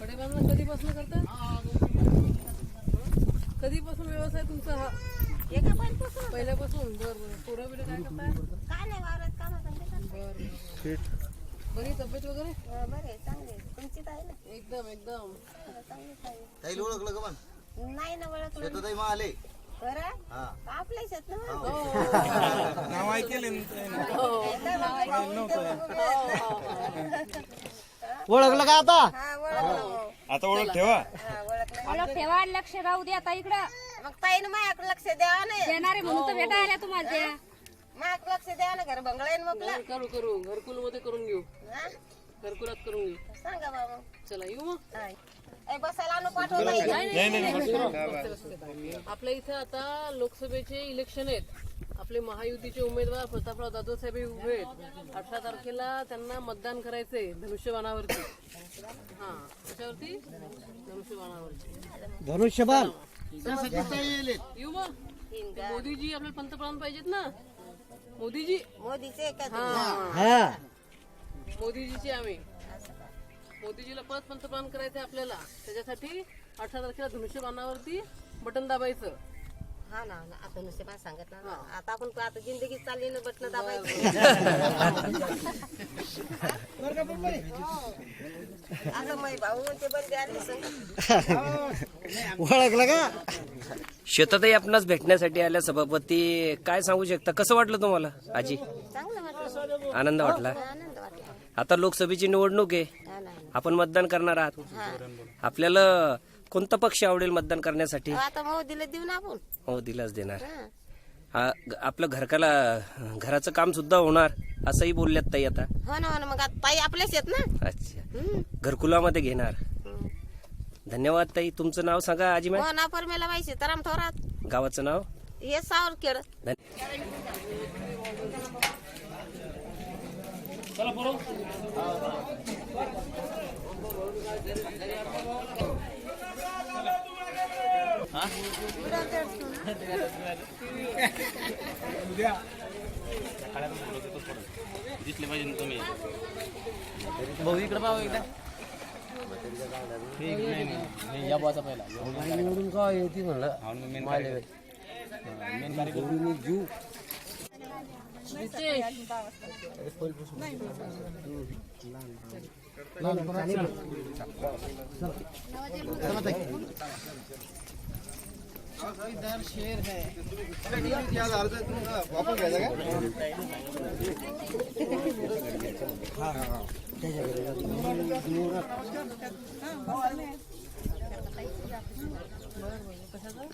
कधीपासून करता कधीपासून व्यवसाय तुमचा हा एका पहिल्यापासून बर बर पोरं बिरं काय काय नाही वावरात काम बर बरी तब्येत वगैरे बरे चांगले तुमची आहे ना एकदम एकदम चांगलीच आहे ताईला ओळखलं का पण नाही ना ओळखलं ताई मग आले बरं? हा. ना? नाव ऐकेल ओळखलं का आता? हा आता ओळख ठेवा. हा मला ठेवा लक्ष राहू द्या आता इकडं. मग ताईनं माझ्याकडे लक्ष द्यावा नाही येणारे म्हणून तर भेटा आल्या तुम्हाला त्या. माझ्याकडे लक्ष द्यावा ना घर बंगळ्यान मोकला करू करू. घरकुलमध्ये करून घेऊ. हा? घरकुलात करून घेऊ. सांगा बाबा. चला येऊ मग. आपल्या इथे आता लोकसभेचे इलेक्शन आहेत. आपले महायुतीचे उमेदवार प्रतापराव जाधव साहेब हे उभे आहेत. अठरा तारखेला त्यांना मतदान करायचंय धनुष्यबाणावरती. हा कशावरती? धनुष्यबाणावरती. धनुष्यबाण. येऊ मग. मोदीजी आपल्याला पंतप्रधान पाहिजेत ना. मोदीजी. मोदीचे हा. हा. मोदीजीचे आम्ही. मोदीजीला परत पंतप्रधान करायचंय आपल्याला. त्याच्यासाठी अठरा तारखेला धनुष्यबाणावरती बटन दाबायचं. हा ना ना आता नुसते मला सांगितलं ना आता आपण आता जिंदगी चालली ना बटन दाबायचं. भाऊ ते ओळखलं का? शेतातही आपणास भेटण्यासाठी आल्या सभापती. काय सांगू शकता? कसं वाटलं तुम्हाला आजी? चांगलं वाटलं. आनंद वाटला. आनंद वाटला. आता लोकसभेची निवडणूक आहे. आपण मतदान करणार आहात. आपल्याला कोणता पक्ष आवडेल मतदान करण्यासाठी? आता मोदीला देऊ ना आपण. हो दिलाच देणार. हा, ग- आपलं घरकाला घराचं काम सुद्धा होणार असंही बोलल्यात ताई आता. हो ना हो ना मग आता ताई आपल्याच येत ना. अच्छा. हम्म. घरकुलामध्ये घेणार. हम्म. धन्यवाद ताई. तुमचं नाव सांगा आजी मॅम हो ना परमेला बाई सीताराम थोरात. गावाचं नाव? हे सावर खेळ धन्य- दिसले पाहिजे तुम्ही भाऊ इकडे पाहू एकदा या बाचा पहिला निवडून का येते म्हणलं मायले जीव शेर नितेश वापस घ्यायचा का वॉलचं बरी का तब्येत त्यासाठी काहीतरी प्रयत्न करा ताई.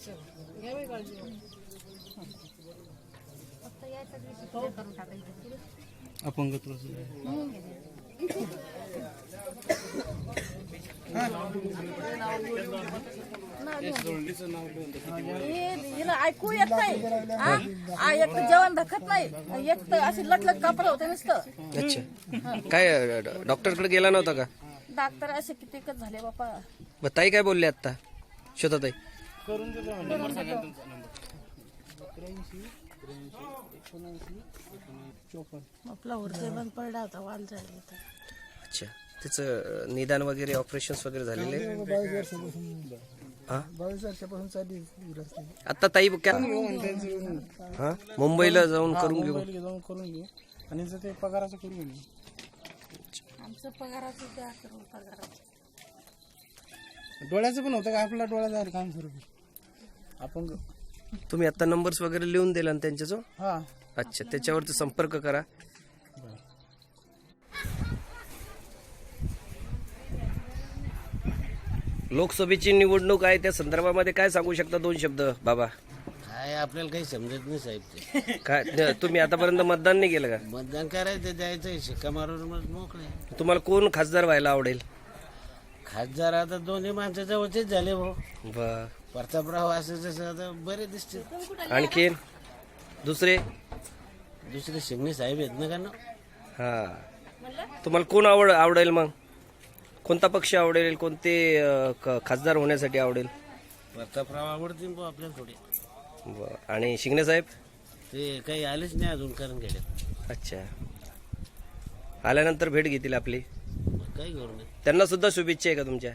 काळजी फक्त करून टाकायची अपंगत्व हिला ऐकू येत नाही हा? आ, एक तर जेवण धकत नाही एक तर अशी लटलट कापड होते नुसतं अच्छा. काय डॉक्टरकडे गेला नव्हता का? डॉक्टर असे कितीकच झाले बापा. ताई काय बोलले आता शोधा ताई आपला होते बंद पडला होता वाल झाले अच्छा. त्याचं निदान वगैरे ऑपरेशन वगैरे झालेले? हा? बावीस वर्षापासून चालली आता ताई क्या? हा मुंबईला जाऊन करून घेऊ. जाऊन करून घेऊ आणि जर ते पगाराचं करून घेऊ आमचं पगाराचं द्या करून पगाराचं. डोळ्याचं पण होतं का? आपला डोळ्याचं काम सुरू. आपण तुम्ही आता नंबर्स वगैरे लिहून दिला ना त्यांच्या जो हा. अच्छा त्याच्यावरती संपर्क करा. लोकसभेची निवडणूक आहे त्या संदर्भामध्ये काय सांगू शकता दोन शब्द बाबा? काय आपल्याला काही समजत नाही साहेब ते. काय न- तुम्ही आतापर्यंत मतदान नाही केलं का? मतदान करायचं द्यायचं शिक्का मारून मग मोकळे. तुम्हाला कोण खासदार व्हायला आवडेल? खासदार आता दोन्ही माणसं जवळचेच झाले भाऊ. बर. प्रतापराव असं जसं आता बरे दिसते. आणखीन? दुसरे? दुसरे शिंगणे साहेब आहेत ना का ना हा तुम्हाला कोण आवड आवडेल मग? कोणता पक्ष आवडेल कोणते अं, खासदार होण्यासाठी आवडेल? प्रतापराव आवडतील भाऊ आपल्याला थोडे. बर. आणि शिंगणे साहेब? ते काही आलेच नाही अजून कारण गेले अच्छा. आल्यानंतर भेट घेतील आपली? काही करू नये त्यांना सुद्धा शुभेच्छा आहे का तुमच्या?